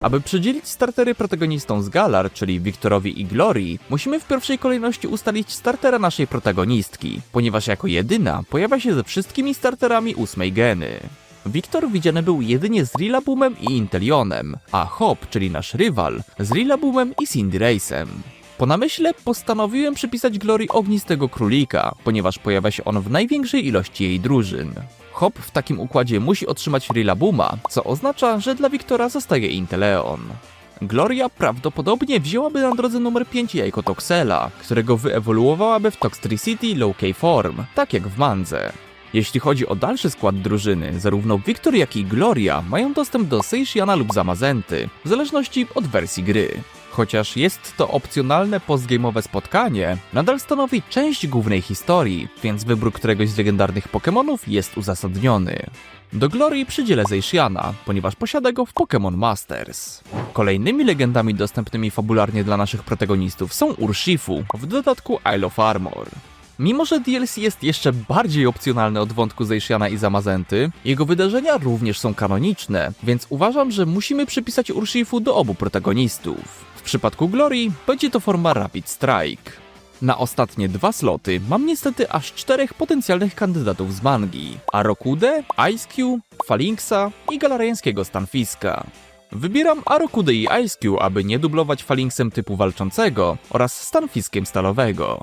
Aby przydzielić startery protagonistom z Galar, czyli Wiktorowi i Glorii, musimy w pierwszej kolejności ustalić startera naszej protagonistki, ponieważ jako jedyna pojawia się ze wszystkimi starterami ósmej geny. Wiktor widziany był jedynie z Rilabumem i Intelionem, a Hop, czyli nasz rywal, z Rilabumem i Cinderace'em. Po namyśle postanowiłem przypisać Glorii ognistego królika, ponieważ pojawia się on w największej ilości jej drużyn. Hop w takim układzie musi otrzymać Rilabuma, co oznacza, że dla Wiktora zostaje Inteleon. Gloria prawdopodobnie wzięłaby na drodze numer 5 jajko Toxela, którego wyewoluowałaby w Toxtricity Low K Form, tak jak w Mandze. Jeśli chodzi o dalszy skład drużyny, zarówno Wiktor jak i Gloria mają dostęp do Seishiana lub Zamazenty, w zależności od wersji gry. Chociaż jest to opcjonalne postgame'owe spotkanie, nadal stanowi część głównej historii, więc wybór któregoś z legendarnych Pokémonów jest uzasadniony. Do Glorii przydzielę Zeishiana, ponieważ posiada go w Pokémon Masters. Kolejnymi legendami dostępnymi fabularnie dla naszych protagonistów są Urshifu, w dodatku Isle of Armor. Mimo, że DLC jest jeszcze bardziej opcjonalny od wątku Zeishiana i Zamazenty, jego wydarzenia również są kanoniczne, więc uważam, że musimy przypisać Urshifu do obu protagonistów. Przypadku Glorii będzie to forma Rapid Strike. Na ostatnie dwa sloty mam niestety aż czterech potencjalnych kandydatów z mangi. Arokudę, Ice Cube, Falinksa i galariańskiego Stanfiska. Wybieram Arokudę i Ice Cube, aby nie dublować Falinksem typu walczącego oraz Stanfiskiem stalowego.